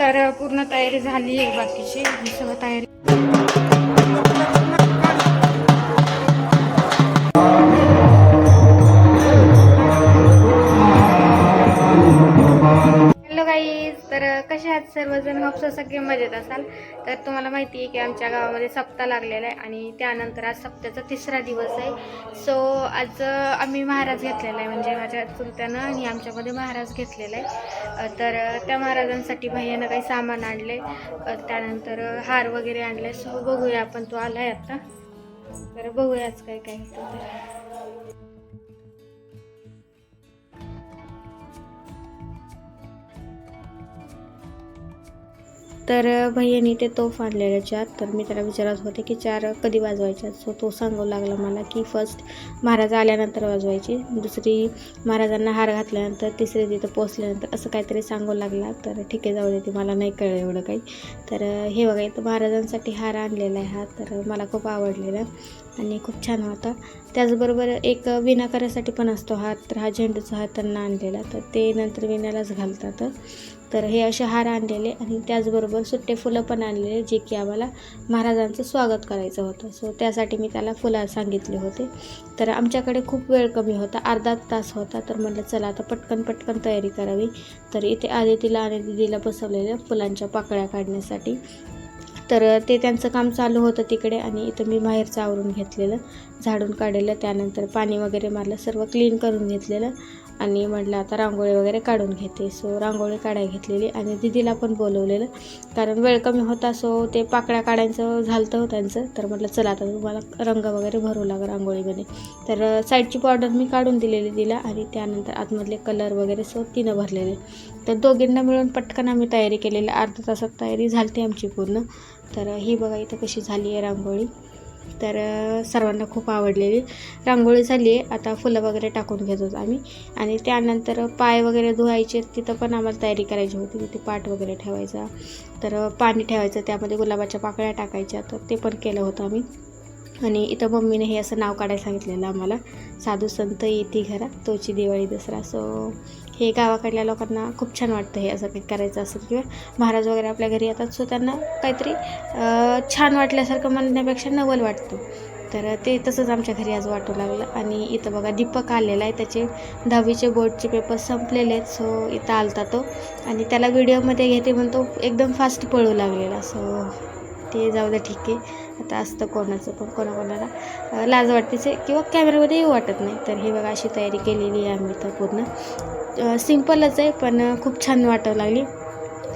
तर पूर्ण तयारी झाली आहे बाकीची. ही सगळं तयारी सर्वजण होप्स सगळे मजेत असाल तर तुम्हाला माहिती आहे की आमच्या गावामध्ये सप्ताह लागलेला आहे आणि त्यानंतर आज सप्त्याचा तिसरा दिवस आहे. सो आज आम्ही महाराज घेतलेला आहे. म्हणजे माझ्या चुलत्यानं आणि आमच्यामध्ये महाराज घेतलेला आहे. तर त्या महाराजांसाठी भैयानं काही सामान आणले त्यानंतर हार वगैरे आणले सो बघूया आपण. तो आहे आता. तर बघूया आज काय काय तर भैयानी ते तोफ आणलेल्या चार तर मी त्याला विचारत होते की चार कधी वाजवायच्या सो तो सांगू लागला मला की फर्स्ट महाराज आल्यानंतर वाजवायची. दुसरी महाराजांना हार घातल्यानंतर तिसरी तिथं पोचल्यानंतर असं काहीतरी सांगू लागला. तर ठीक आहे जाऊ दे ते मला नाही कळलं एवढं काही. तर हे बघा इथं महाराजांसाठी हार आणलेला आहे हा. तर मला खूप आवडलेला. आणि खूप छान होता. त्याचबरोबर एक विणा करायसाठी पण असतो हात तर हा झेंडूचा हात त्यांना आणलेला तर ते नंतर विणालाच घालतात. तर हे असे हार आणलेले आणि त्याचबरोबर सुट्टे फुलं पण आणलेले जे की आम्हाला महाराजांचं स्वागत करायचं होतं. सो त्यासाठी मी त्याला फुलं सांगितले होते. तर आमच्याकडे खूप वेळ कमी होता अर्धा तास होता. तर म्हटलं चला आता पटकन पटकन तयारी करावी. तर इथे आदितीला आणि दिदीला बसवलेल्या फुलांच्या पाकळ्या काढण्यासाठी तर ते त्यांचं काम चालू होतं तिकडे आणि इथं मी बाहेरचं आवरून घेतलेलं झाडून काढलेलं त्यानंतर पाणी वगैरे मारलं सर्व क्लीन करून घेतलेलं. आणि म्हटलं आता रांगोळी वगैरे काढून घेते. सो रांगोळी काढाय घेतलेली आणि दिदीला पण बोलवलेलं. कारण वेळ कमी होता सो ते पाकळ्या काढायचं झालं हो त्यांचं. तर म्हटलं चला आता तुम्हाला रंग वगैरे भरू लागा रांगोळीमध्ये. तर साईडची बॉर्डर मी काढून दिलेली तिला आणि त्यानंतर आतमधले कलर वगैरे सो तिनं भरलेले. तर दोघींना मिळून पटकन आम्ही तयारी केलेली. अर्ध्या तासात तयारी झाली आमची पूर्ण. तर ही बघा इथं कशी झाली आहे रांगोळी. तर सर्वांना खूप आवडलेली. रांगोळी झाली आहे आता फुलं वगैरे टाकून घेत होतो आम्ही. आणि त्यानंतर पाय वगैरे धुवायचे तिथं पण आम्हाला तयारी करायची होती. तिथे पाट वगैरे ठेवायचा. तर पाणी ठेवायचं. त्यामध्ये गुलाबाच्या पाकळ्या टाकायच्या. तर ते पण केलं होतं आम्ही. आणि इथं मम्मीने हे असं नाव काढायला सांगितलेलं आम्हाला. साधू संत येते घरा तोची दिवाळी दसरा. सो हे गावाकडल्या लोकांना खूप छान वाटतं हे असं काही करायचं असेल किंवा महाराज वगैरे आपल्या घरी येतात सो त्यांना काहीतरी छान वाटल्यासारखं म्हणण्यापेक्षा नवल वाटतं. तर ते तसंच आमच्या घरी आज वाटू लागलं. आणि इथं बघा दीपक आलेला आहे. त्याचे दहावीचे बोर्डचे पेपर संपलेले आहेत. सो इथं आलता तो. आणि त्याला व्हिडिओमध्ये घेते म्हणून तो एकदम फास्ट पळू लागलेला. सो ते जाऊ द्या ठीक आहे. आता असतं कोणाचं पण कोणाकोणाला. लाज वाटतेच आहे किंवा कॅमेऱ्यामध्ये येऊ वाटत नाही. तर हे बघा अशी तयारी केलेली आहे आम्ही तर पूर्ण. सिम्पलच आहे पण खूप छान वाटावं लागली.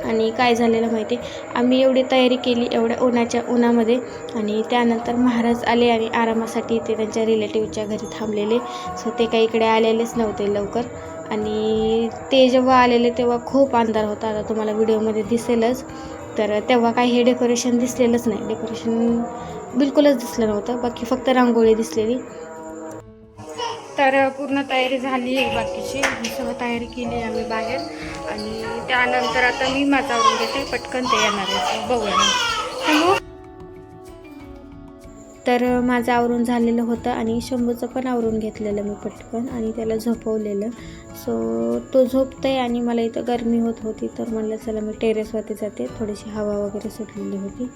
आणि काय झालेलं माहिती आहे आम्ही एवढी तयारी केली एवढ्या उन्हाच्या उन्हामध्ये. आणि त्यानंतर महाराज आले आणि आरामासाठी ते त्यांच्या रिलेटिव्हच्या घरी थांबलेले. सो ते काही इकडे आलेलेच नव्हते लवकर. आणि ते जेव्हा आलेले तेव्हा खूप अंधार होता. आता तुम्हाला व्हिडिओमध्ये दिसेलच. तर तेव्हा काही हे डेकोरेशन दिसलेलंच नाही. डेकोरेशन बिलकुलच दिसलं नव्हतं. बाकी फक्त रांगोळी दिसलेली. तर पूर्ण तयारी झाली आहे बाकीची. ही सगळं तयारी केली आम्ही बाहेर. आणि त्यानंतर आता मी माझा घेते. पटकन ते येणार आहे. बघूया तर माझं आवरून झालेलं होतं आणि शंभूचं पण आवरून घेतलेलं मी पटकन आणि त्याला झोपवलेलं. सो तो झोपतंय आणि मला इथं गरमी होत होती तर म्हणलं चला मी टेरेसवरती जाते. थोडीशी हवा वगैरे सुटलेली होती.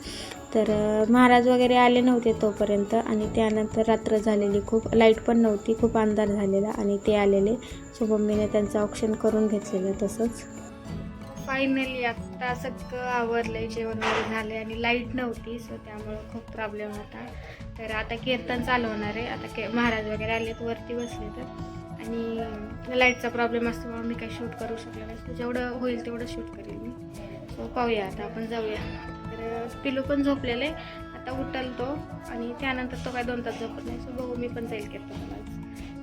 तर महाराज वगैरे आले नव्हते तोपर्यंत आणि त्यानंतर रात्र झालेली खूप लाइट पण नव्हती खूप अंधार झालेला आणि ते आलेले. सो मम्मीने त्यांचं ऑप्शन करून घेतलेलं तसंच. फायनली आत्ता सगळं आवरलंय जेवण वगैरे झाले आणि लाइट नव्हती सो त्यामुळं खूप प्रॉब्लेम होता. तर आता कीर्तन चालू होणार आहे. आता के महाराज वगैरे आलेत वरती बसले तर. आणि लाईटचा प्रॉब्लेम असल्यामुळे मी काही शूट करू शकले नाही. तर जेवढं होईल तेवढं शूट करेल मी. सो पाहूया आता आपण जाऊया. तर पिलू पण झोपलेलं आहे आता उठल तो आणि त्यानंतर तो काय दोन तास झोपत नाही. सो बघू मी पण जाईल कीर्तन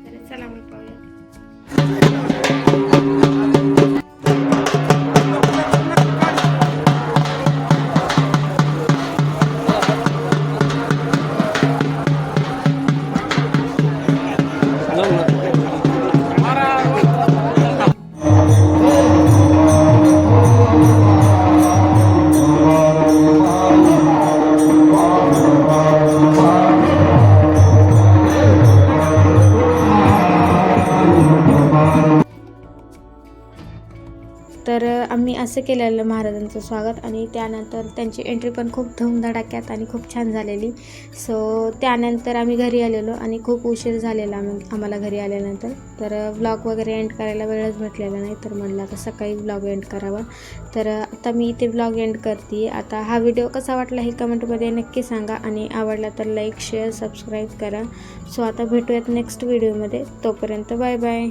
तर चला मग पाहूया. तर आम्ही असं केलेलं महाराजांचं स्वागत आणि त्यानंतर त्यांची एंट्री पण खूप धूमधडाक्यात आणि खूप छान झालेली. सो त्यानंतर आम्ही घरी आलेलो आणि खूप उशीर झालेला आम्हाला घरी आल्यानंतर. तर व्लॉग वगैरे एंड करायला वेळच भेटलेला नाही तर म्हणलं आता सकाळी व्लॉग एंड करावा. तर आता मी इथे व्लॉग एंड करते. आता हा व्हिडिओ कसा वाटला हे कमेंटमध्ये नक्की सांगा आणि आवडला तर लाईक शेअर सबस्क्राईब करा. सो आता भेटूयात नेक्स्ट व्हिडिओमध्ये तोपर्यंत बाय बाय